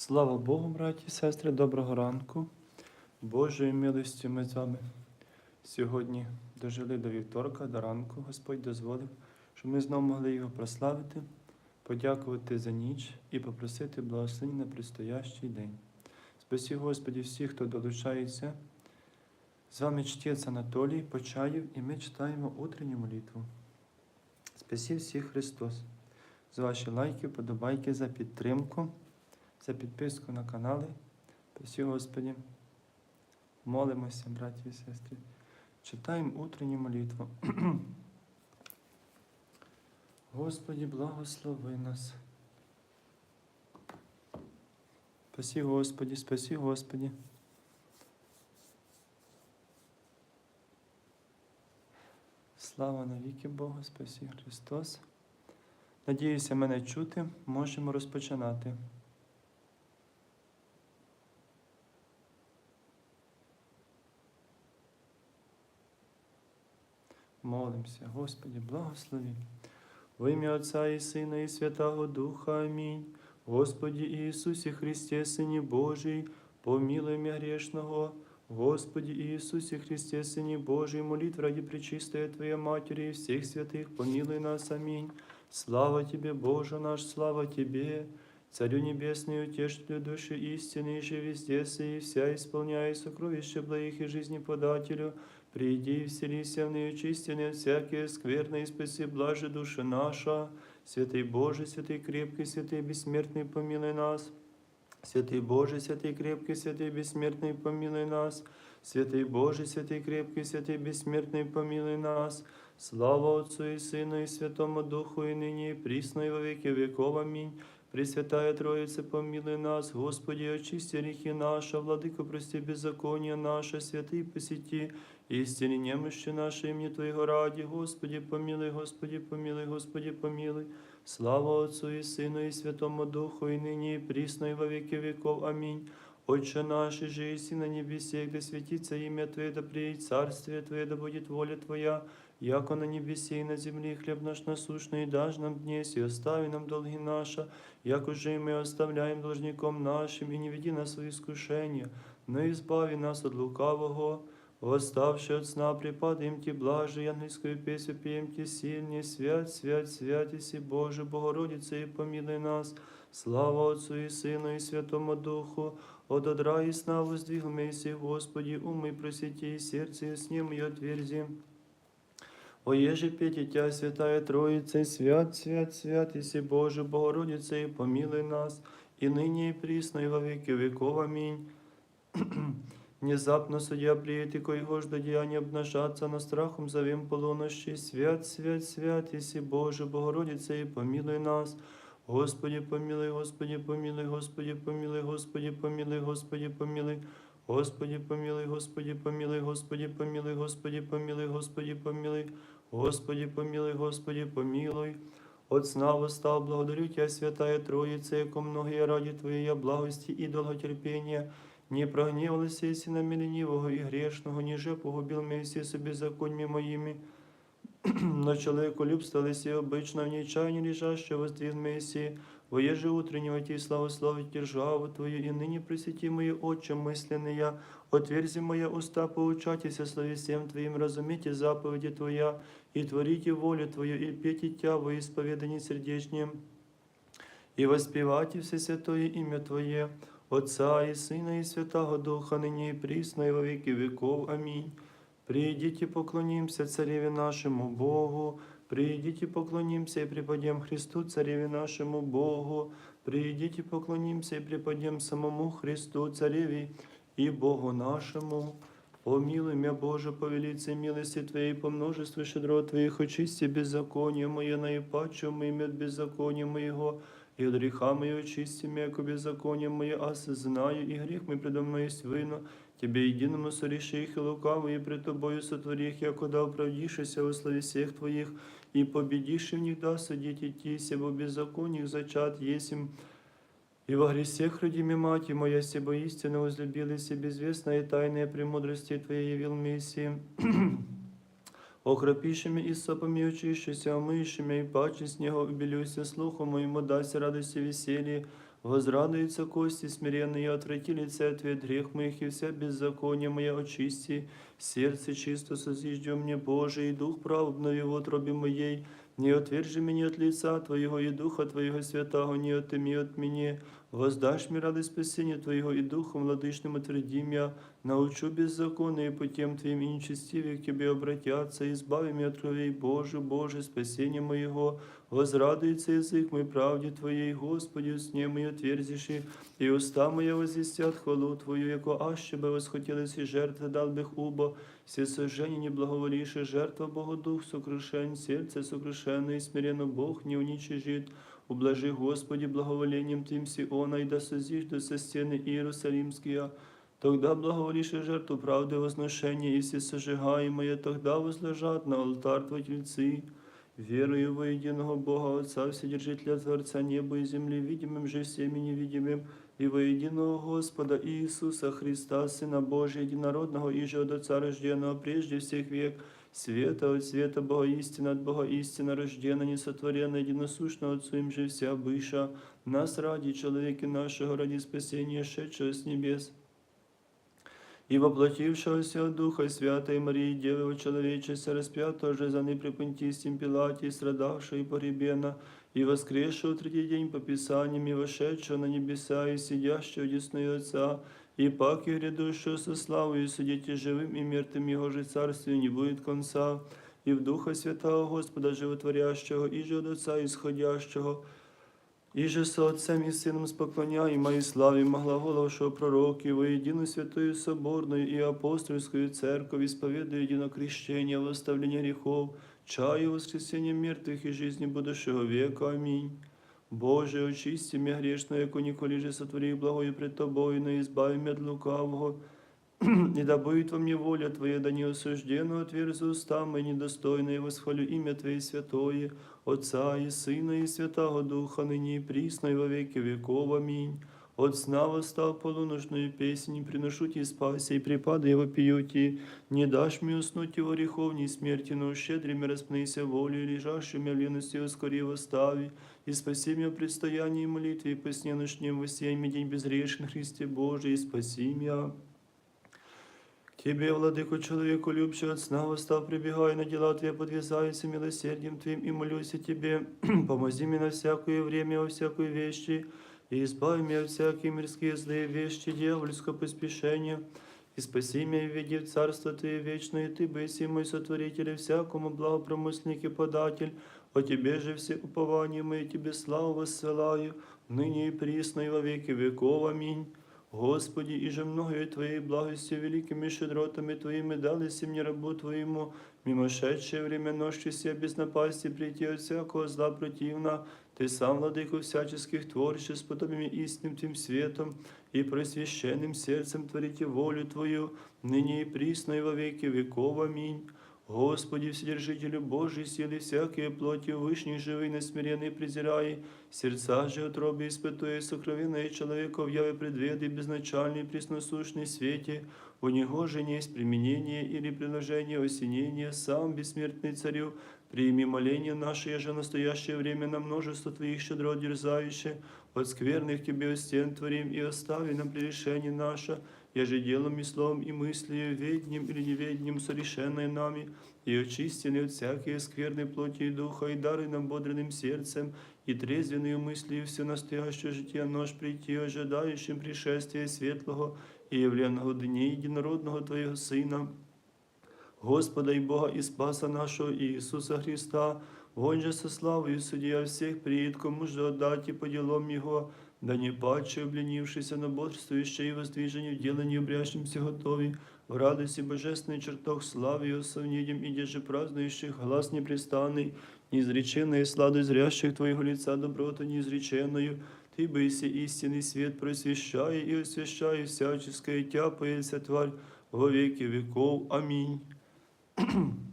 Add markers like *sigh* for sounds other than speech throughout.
Слава Богу, браті і сестри, доброго ранку. Божою милостю ми з вами сьогодні дожили до вівторка, до ранку. Господь дозволив, щоб ми знову могли його прославити, подякувати за ніч і попросити благословення на предстоящий день. Спасі Господі всіх, хто долучається. З вами чтець Анатолій Почаєв, і ми читаємо утренню молитву. Спасі всіх Христос. За ваші лайки, подобайки, за підтримку за підписку на канали. Спасі Господі. Молимося, браті і сестри. Читаємо утренню молитву. *clears throat* Господі, благослови нас. Спасі Господі, спасі Господі. Слава навіки Богу, спасі Христос. Надіюся, мене чути. Можемо розпочинати. Молимося, Господі, благослови. Во ім'я Отця і Сина, і Святого Духа. Амінь. Господі Ісусі Христе, Сині Божий, помилуй мя грешного. Господи Иисусе Христе, Сыне Божий, молитв ради Пречистая Твоя Матери и всех святых, помилуй нас, аминь. Слава Тебе, Боже наш, слава Тебе, Царю Небесный, утешителю души истины, и же везде сей, и вся исполняя сокровища благих и жизни подателю, приди и вселися в неочистенные всякие скверные, и спаси блаже душа наша. Святый Боже, святый крепкий, святый бессмертный, помилуй нас. Святий Боже, святий крепкий, святий безсмертний, помилуй нас. Святий Боже, святий крепкий, святий безсмертний, помилуй нас. Слава Отцу и Сыну и Святому Духу, и ныне, и присно, и во веки веков. Аминь. Пресвятая Троица, помилуй нас, Господи, очисти грехи наши, Владыка, прости беззаконие наше, святый посети, истине немощи наши, имени Твоего ради, Господи, помилуй, Господи, помилуй, Господи, помилуй. Слава Отцу и Сыну и Святому Духу, и ныне, и присно, и во веки веков. Аминь. Отче наш, же и на небесе, да светится имя Твое, да приедет царствие Твое, да будет воля Твоя, яко на небесе и на земле хлеб наш насущный, дашь нам днесь, и остави нам долги наши, як уже и мы оставляем должником нашим, и не веди нас в искушение, но избави нас от лукавого, Восставши от сна, припадаем Ти блаже, ангельскую песню пеем Ти сильнее, свят, свят, свят, Иси Боже, Богородица, и помилуй нас. Слава Отцу и Сыну и Святому Духу, от одра и сна воздвигмейся, Господи, умы просвети, и сердце и с ним и отверзи. О еже пети Тя, Святая Троица, свят, свят, свят, Иси Боже, Богородица, и помилуй нас, и ныне и присно, и во веки веков. Аминь. Внезапно судья приедет, и коего жда деяния обнажаться, на страхом зовем полунощи. Свят, свят, свят, Иси Боже, Богородица, и помилуй нас. Господи, помилуй, Господи, помилуй, Господи, помилуй, Господи, помилуй, Господи, помилуй. Господи, помилуй, Господи, помилуй, Господи, помилуй, Господи, помилуй, Господи, помилуй. Господи, помилуй, Господи, помилуй. От сна восстал, благодарю Тебя, Святая Троица, яко многие ради Твоей благости и долготерпения, не прогневалися єси на мене нівого і грешного, ніже погубил меня все беззаконьми моїми. *clears throat* Но человеколюбство лиси обычно в нечаянии лежаще воздвиг Мессии, воеже утреннего Ти славословить державу Твою, и ныне пресети мои отче мысленные, отверзи моя уста, поучайтеся слове всем Твоим, разумейте заповеди Твоя, и творите волю Твою, и пейте Тя во исповедании сердечнем, и воспевайте все святое имя Твое, Отца и Сына и Святого Духа, ныне и присно, и во веки веков. Аминь. Придите, поклонимся Цареве нашему Богу, придите, поклонимся и преподем Христу, Цареве нашему Богу, придите, поклонимся и преподем самому Христу, Цареве и Богу нашему. Помилуй меня, Боже, по велице милости Твоей, щедро Твоих, очисти беззаконие мое, наипаче моим от беззакония моего, и от греха моего очисти меня, яко беззаконие мое, осознаю, и грех мой предо мной есть вино, Тебе единому сореши их и лукавые пред Тобою сотвори их, яко да оправдишься во славе всех Твоих, и победишь в них да судить идти, себо беззакониях зачат есим, и во гресех родими мать моя, себо истинно возлюбила себе безвестная и тайная премудрости Твоей явил Мессии. *clears throat* Окропішими і сопами очищуся, омишими, і паче снігу обілюся, слухом моєму дасть радості весілі, Возрадуются кости смиренные, отврати лице ответ грех моих, и вся беззаконие мое очисти. Сердце чисто созиждем мне, Боже, и дух прав обнови в утробе моей. Не отвержи меня от лица Твоего и Духа Твоего святого, не отыми от меня. Воздашь мне радость спасения Твоего и Духом владычным отверди меня. Научу беззаконные путем Твоим и нечестивые к Тебе обратятся. Избави меня от кровей Боже, Боже, спасение моего. Возрадуется язык мой правде Твоей, Господи, сне мой отверзиши, и уста моя возвестят хвалу Твою, яко аще бы восхотелось и жертвы дал бих убо, все сожжения не благоволивши, жертва Богу Дух сокрушен, сердце сокрушенное и смиренно Бог не уничижит. Ублажи, Господи, благоволением Твим Сиона, и да созижду со стены Иерусалимские, Тогда благоволишь жертву правды возношения, и все сожигаемые, тогда возлежат на алтарь Твой тельцы. Верую во единого Бога Отца, Вседержителя Творца неба и земли, видимым же всеми невидимым, и во единого Господа Иисуса Христа, Сына Божия, единородного, и же от Отца рожденного прежде всех век, света от света Бога истина, от Бога истина рождена, несотворена, единосущна Отцу им же вся быша, нас ради человеки нашего, ради спасения, шедшего с небес, и воплотившегося от Духа Святой Марии, Девы человечества, распятого же за непрепонтистим Пилате, страдавшего и погребена, и воскресшего третий день по Писаниям, и вошедшего на небеса, и сидящего одесную Отца, и пак и грядущего со славою, судите живым и мертвым Его же царствию не будет конца, и в Духа Святого Господа Животворящего, и же от Отца исходящего, и же со Отцем и Сыном споклоняємо и славимо глаголовшего пророків, во единую святую соборную и апостольскую церковь, исповедуя единокрещение, восставление грехов, чаю воскресения мертвых и жизни будущего века. Аминь. Боже, очисти меня грешно, яко николи же сотвори благою пред Тобою, но избави меня от лукавого, *clears throat* и да будет во мне воля Твоя, да не осужденно отверзу уста мои недостойные, восхвалю имя Твое святое, Отца и Сына и Святого Духа, ныне и присно и во веки веков. Аминь. От сна восстал полуношную песнь, приношу Ти спаси, и припады его пьете, не дашь мне уснуть его греховней смерти, но щедрыми распнися волю, и лежащими в лености ускори восстави, и спаси меня в предстоянии молитвы, и по сне ночнем воссияй день безгрешен Христе Божий, и спаси меня. К Тебе, владыко, человеку любящий от сна, восстав, прибегай на дела Твои, подвязаюся милосердием Твоим и молюсь о Тебе. *clears throat* Помози мне на всякое время, во всякой вещи, и избави меня от всякие мирские злые вещи, дьявольского поспешения, и спаси меня, и введи в Царство Твое вечное, и Ты, быси мой сотворитель, и всякому благопромысленник и податель, о Тебе же все упования мои, Тебе славу воссылаю, ныне и присно, и во веки веков. Аминь. Господи, и же многою Твоей благостью, великими щедротами Твоими дали си мне рабу Твоему, мимошедшее время ночи себе без напасти прийти от всякого зла противна, Ты сам, владыку всяческих творчеств, подобными истинным Твим светом и просвященным сердцем творите волю Твою, ныне и присно и во веки веков. Аминь. Господи, Вседержителю Божий, силы всякие плоти, вышних живый, несмиренный презирай, сердца же утробе испытуя, сокровенное человека в яве предведы, безначальный, пресносущный свете, у него же не есть применение или приложение осенения, сам бессмертный царю, прими моление наше, же настоящее время на множество Твоих щедро дерзающих, от скверных Тебе стен творим и остави нам прегрешение наше, еже делом и словом и мыслью, ведним или неведним, сорешенное нами, и очистены от всякой скверной плоти и духа, и дары нам бодренным сердцем, и трезвенную мыслью все настоящее житие нож прийти, ожидающим пришествия светлого и явленного дня единородного Твоего Сына, Господа и Бога и Спаса нашего Иисуса Христа, Он же со славою судья всех приид, кому же отдать и по делам Его, да не паче, обленившийся на бодрствующее и воздвижении в делании обрящимся готові, в радости божественный чертог славы и осовнением, и деже празднующих глаз непрестанный, неизреченная сладость зрящих Твоего лица доброта неизреченную, Ты быси истинный свет, просвещай и освящай всяческое Тя, появится тварь во веки веков. Аминь. *clears throat*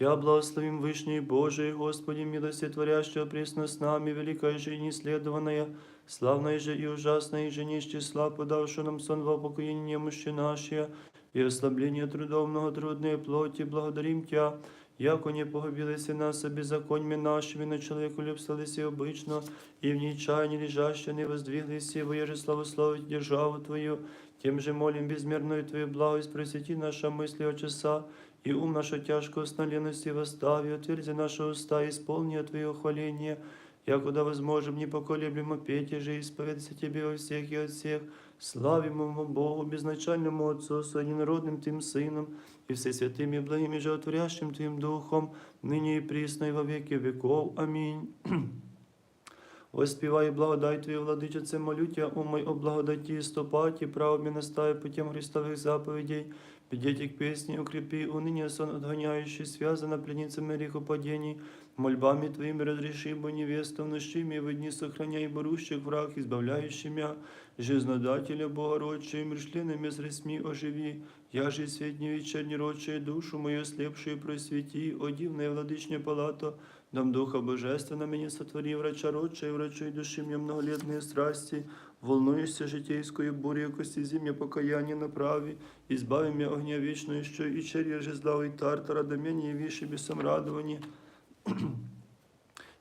Тя благословим Вышний Божий, Господи, милости творящего пресно с нами, великая же и неследованная, славная же и ужасная же не из числа, подавшая нам сон во упокоение немощи наши, и ослабление трудовного трудной плоти, благодарим Тя, яко не погубилися нас беззаконьми нашими, на человеку любсталися обычно, и в нечаянии лежаще не воздвиглись, воеже славословить державу Твою, тем же молим безмерную Твою благость, просвети наша мысли от часа, и ум наша тяжкого сна лености восстави, отверзи наши уста, исполни от Твое хваление, якуда возможем непоколеблемо петь, же исповедаться Тебе во всех и от всех, славимому Богу, безначальному Отцу, Своенародным Тим Сыном, и всесвятым и благим и животворящим Твоим Духом, ныне и присно и во веки веков. Аминь. *clears throat* Воспівай благодать Твою, владичице, молю Тя, о мой, о благодаті і стопаті, право мені настави путем Христових заповедей, Підійте к песне, укрепи уныние сон отгоняющий, связано пленницами грехопадений, мольбами Твоими разреши, бо невесту внушими, в дни сохраняй борущих враг, избавляющий мя, жизнодателя Богородче, мршленными с ресми оживи, я же светни вечерний роче, душу мою слепшую просвети, о дивная владычня палата, дам Духа Божественно мне сотвори, врача роче, и врачуй души мне многолетные страсти, волнуешься житейскую бурю, кости зимня покаяние направи, избави меня огня вечного, що и черья жезла и тартара, да меня явишь бесом радования.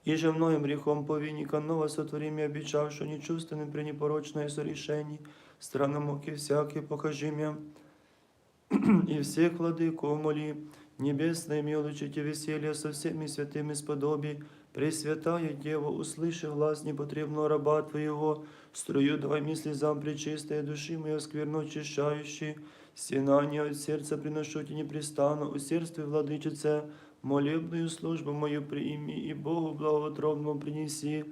И же многим грехом повинника ново сотвори мне, обещав, что нечувственным при непорочное сорешении, странно муки всякие покажи мне, и всех владыков моли, небесное милочите веселье со всеми святыми сподоби, Пресвятая Дева, услыши глаз непотребного раба Твоего, струю давай мысли зам пречистая души моя скверно очищающий, стенание от сердца приношу тебе непрестанно, усердствуй, владычице, молебную службу мою приими и Богу благоутробному принеси.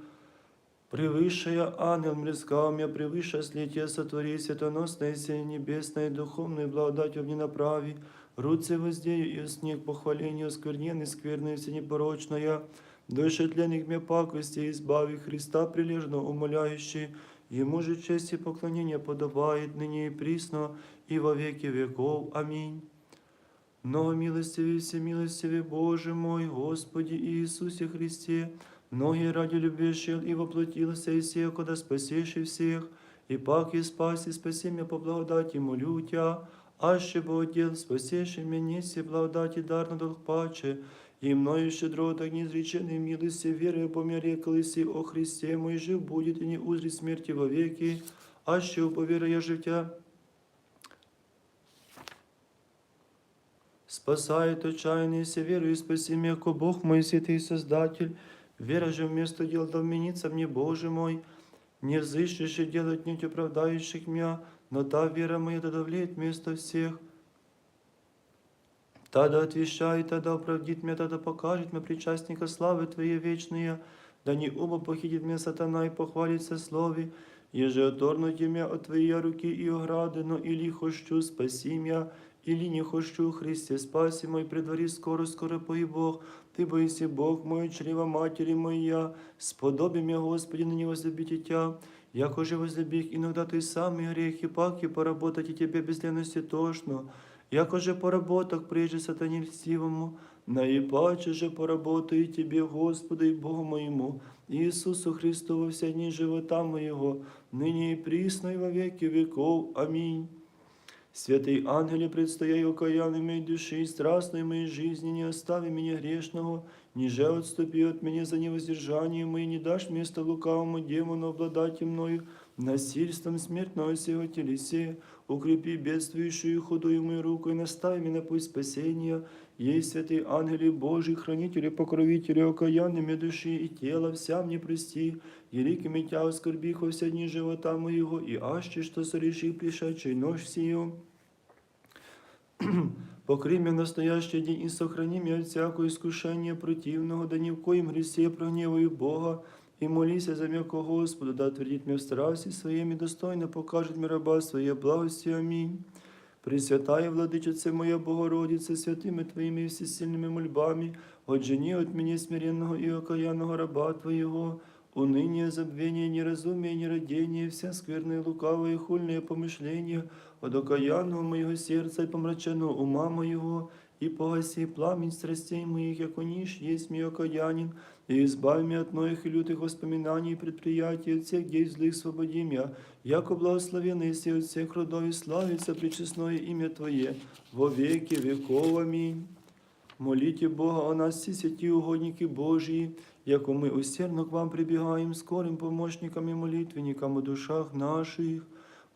Превысшая ангел мрескал меня, превыше слитие сотвори, светоносное сие небесное, духовную благодатью мне направи, руце воздею и снег похвалению скверненный, скверная все непорочная, Души тленных мне пакости избави Христа прилежно умоляющий, Ему же честь и поклонение подобает ныне и присно, и во веки веков. Аминь. Много милостивый, всемилостивый Боже мой, Господи Иисусе Христе, многие ради любящих и воплотился и сех, куда спасешь и всех, и пак и спаси, спаси меня по благодати, молю Тя, аще бы отдел, спасешь меня, неси благодати дар на долг паче, и мною щедро так неизреченной милости веры помере колеси о Христе мой жив будет и не узрит смерти вовеки, аще уповера я життя. Спасает отчаянный се верою, спаси меня, ко Бог мой святый Создатель. Вера же вместо дел да вменится мне, Боже мой, не взыщешь и делать не оправдающих меня, но та вера моя да давлеет вместо всех. Тогда отвещает, тогда оправдит меня, тогда покажет мне причастника славы Твоей вечные, да не оба похитит меня сатана и похвалится слове, еже оторнуть меня от Твоей руки и ограды, но или хочу, спаси меня, или не хочу, Христе, спаси мой, предвори скоро, скоро пой Бог, Ты боися Бог мой, чрева матери моя, сподоби меня, Господи, на него забить Тя, яко же возлюбих иногда Ты самый грех, и пак и поработать и Тебе без ленности тошно, Яко же поработок прежде сатане льстивому, наипаче же поработаю Тебе, Господи, Богу моему, Иисусу Христу во все дни живота моего, ныне и присно и во веки веков. Аминь. Святый ангеле, предстояй окаянной моей души и страстной моей жизни, не остави меня грешного, ниже отступи от меня за невоздержание мое, не дашь место лукавому демону обладать мною, насильством смертного сего телесе, укрепи бедствующую худую мою руку и настави меня на путь спасения, ей святый ангели Божий, хранители, покровители, окаянными души и тела, вся мне прости, великими тя оскорбих во все дни живота моего, и аще, что сореши пришедший нож сию. *clears throat* Покрий меня настоящий день и сохрани меня от всякого искушения противного, да ни в коем гресе прогневаю Бога, и молися за м'яко Господу, да твердит мне в страсти своими, достойно покажет мне раба своей благости. Аминь. Пресвятая владычице моя Богородице, святыми Твоими и всесильными мольбами, отжени от меня смиренного и окаянного раба Твоего, уныние, забвение, неразумие, нерадение, вся скверные, лукавые, хульные помышления, от окаянного моего сердца и помраченного ума моего, и погаси пламень страстей моих, яко ниш есть мой окаянин, и избави меня от многих и лютых воспоминаний и предприятий, от всех дей злых свободи меня, яко благословенный си от всех родов и славится пречестное имя Твое, во веки веков. Аминь. Молите Бога о нас, всі святі угодники Божії, яко ми усердно к вам прибігаємо скорим помощникам і молитвенникам у душах наших.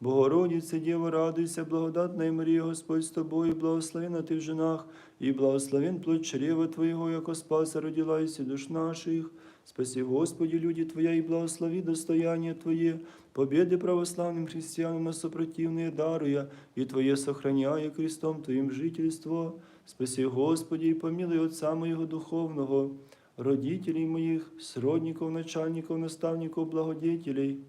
Богородице, Дєво, радуйся, благодатна Марія, Господь з тобою, благословена ти в женах, і благословен плод чрева Твоєго, яко спаса родила і душ наших. Спаси, Господи, люди Твоя, и благослови достояние Твое, победы православным христианам на сопротивные даруя, и Твое сохраняя крестом Твоим жительство. Спаси, Господи, и помилуй Отца моего духовного, родителей моих, сродников, начальников, наставников, благодетелей,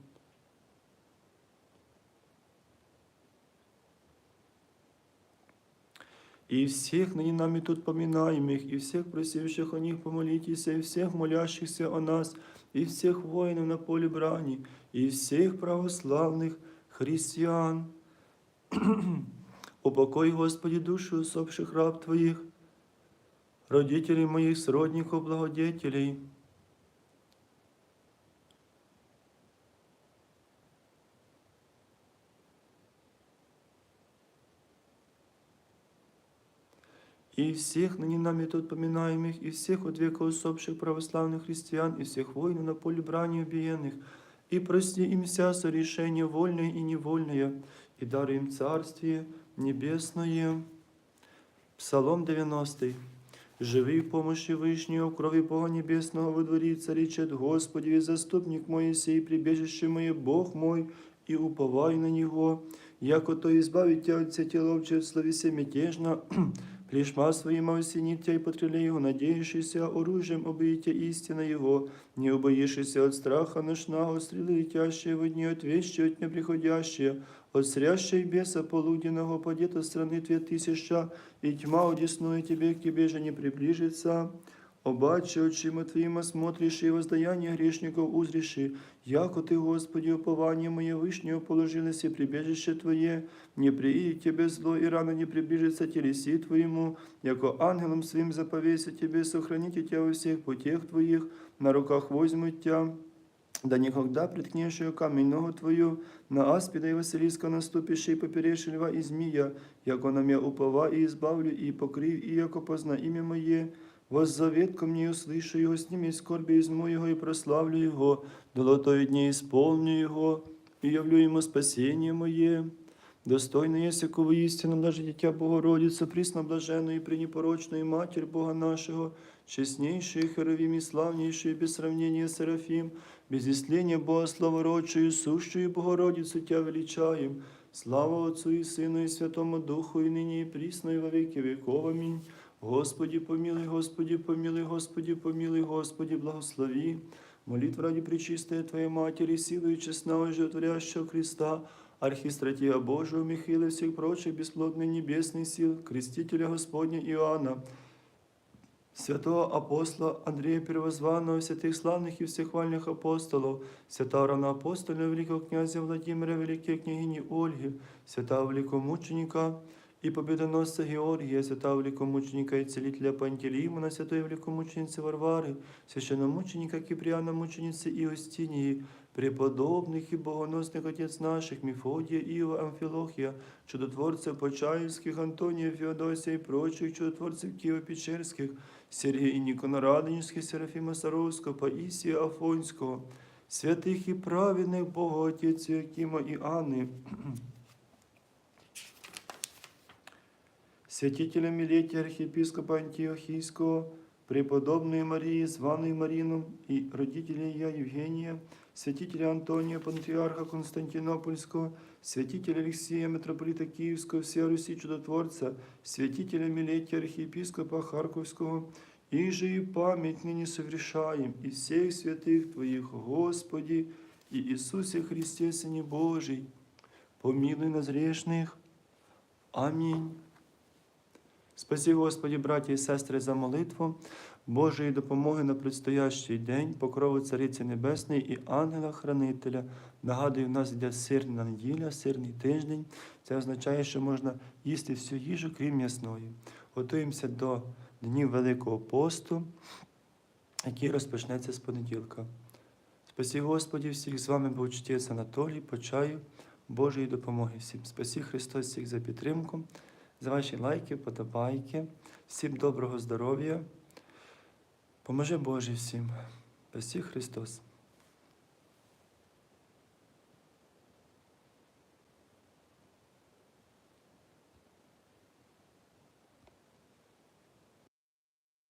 И всех ныне нами тут поминаемых, и всех просивших о них помолитесь, и всех молящихся о нас, и всех воинов на поле брани, и всех православных христиан. *clears throat* Упокой, Господи, души усопших раб Твоих, родителей моих, сродников, благодетелей, и всех ныне нами тут поминаемых, и всех от века усопших православных христиан, и всех воинов на поле брани убиенных, и прости им вся сорешение вольное и невольное, и даруй им Царствие Небесное. Псалом 90. Живи в помощи Вышнего, в крови Бога Небесного во дворе царичет Господи, и заступник мой сей, прибежище мое, Бог мой, и уповай на Него, яко то избавить тебя от всякого словеся мятежно, Плешма своима осенит тебя и потрели его, надеющийся оружием объятия истина его, не убоишься от страха ношного, стрелы летящие в дни, от вещи от неприходящие, от срящей беса полуденного, падет от страны две тысяча, и тьма одесную тебе, к тебе же не приближится. Обаче очима Твоїма смотришь, и воздаяние грешников узриши, яко Ты, Господи, упование мое вышнего положилось и прибежище Твое, не приидет Тебе зло, и рано не приближится телеси Твоему, яко ангелом своим заповеся Тебе, сохраните Тебя во всех путях Твоих, на руках возьмут Тебя, да никогда приткнешь ее камень ногу Твою, на аспида и Василиска наступишь, и поперешь льва и змея, яко на меня упова и избавлю, и покрив, и яко позна имя Мое, Воззовет ко мне, услышу его, сними скорби из моего и прославлю его, долотою дней исполню его, и явлю ему спасение мое. Достойно есть, якого истину даже дитя Богородица, присно блаженную и пренепорочную Матерь Бога нашего, честнейшую Херовим и славнейшую без сравнения Серафим, без исления Бога славородшую, сущую Богородицу Тебя величаем. Слава Отцу и Сыну и Святому Духу, и ныне и присно, и во веки веков. Аминь. Господи, помилуй, Господи, помилуй, Господи, помилуй, Господи, благослови. Молитва ради Пречистої Твоей Матери, силою честного и животворящего Христа, Архистратия Божию, Михаила и всех прочих бесплодных небесных сил, крестителя Господня Иоанна, святого апостола Андрея Первозванного, святых славных и всехвальных апостолов, святого равноапостоля великого князя Владимира, великой княгини Ольги, святого великомученика и победоносца Георгия, святого великомученика и целителя Пантелеймона, святой великомученицы Варвары, священномученика Киприана, мученицы Иостинии, преподобных и богоносных отец наших, Мефодия, Иова, Амфилохия, чудотворцев Почаевских, Антония, Феодосия и прочих чудотворцев Киево-Печерских, Сергія Нікона Радонежського, Серафіма Саровського, Паїсія Афонського, святих і праведних Богоотець Якима і Анни, святителя Милетия архиепископа Антиохийского, преподобной Марии, званой Марином и родителей я Евгения, святителя Антония, патриарха Константинопольского, святителя Алексея, митрополита Киевского, всея Руси чудотворца, святителя Милетия архиепископа Харковского, и же и память ныне совершаем, и всех святых Твоих, Господи, и Иисусе Христе, Сыне Божий, помилуй нас грешных. Амінь. Спасі, Господі, браті і сестри, за молитву, Божої допомоги на предстоящий день, покрову Цариці Небесної і ангела-хранителя. Нагадую, в нас йде сирна неділя, сирний тиждень. Це означає, що можна їсти всю їжу, крім м'ясної. Готуємося до днів Великого посту, який розпочнеться з понеділка. Спасі, Господі, всіх з вами був чтець Анатолій, почаю Божої допомоги всім. Спасі Христос всіх за підтримку за ваші лайки, подобайки. Всім доброго здоров'я. Поможи Боже всім. Спасі Христос.